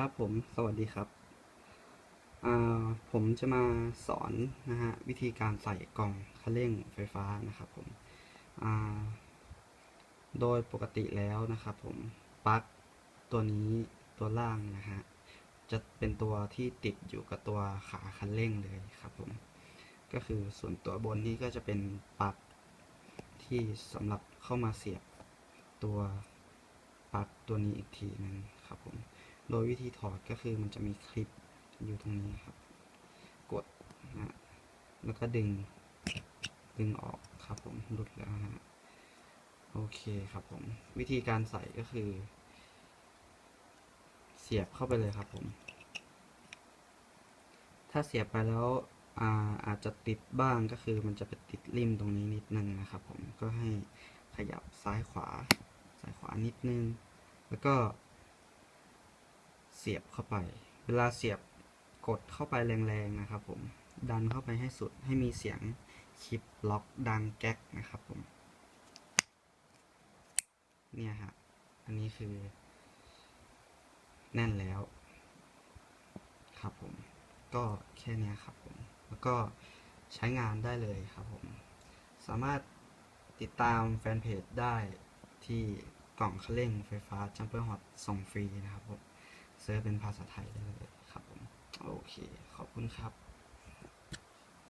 ครับผมสวัสดีครับผมจะมาสอนนะฮะวิธีการใส่กล่องคันเร่งไฟฟ้านะครับผมโดยปกติแล้วนะครับผมปลั๊กตัวนี้ตัวล่างนะฮะจะเป็นตัวที่ติดอยู่กับตัวขาคันเร่งเลยครับผมก็คือส่วนตัวบนนี้ก็จะเป็นปลั๊กที่สำหรับเข้ามาเสียบตัวปลั๊กตัวนี้อีกทีนึงครับผม โดยวิธีถอดก็คือมันจะมีคลิปอยู่ตรงนี้ครับ กดนะแล้วก็ดึง ดึงออกครับผมหลุดแล้วฮะโอเคครับผม วิธีการใส่ก็คือ เสียบเข้าไปเลยครับผม ถ้าเสียบไปแล้วอาอาจจะติดบ้างก็คือมันจะไปติดริมตรงนี้นิดนึงนะครับผมก็ให้ขยับซ้ายขวา ซ้ายขวานิดนึง แล้วก็ สียบเข้าไป เวลาเสียบกดเข้าไปแรงๆนะครับ ผมดันเข้าไปให้สุดให้มีเสียงชิปล็อกดังแก๊กนะครับผม เนี่ยฮะ อันนี้คือ แน่นแล้ว ครับผม ก็แค่นี้ครับผม แล้วก็ใช้งานได้เลยครับผม สามารถติดตามแฟนเพจได้ที่กล่องเคร่งไฟฟ้าจัมเปอร์ฮอตส่งฟรีนะครับผม เซิร์ชเป็นภาษาไทยได้เลยครับผม โอเค ขอบคุณครับ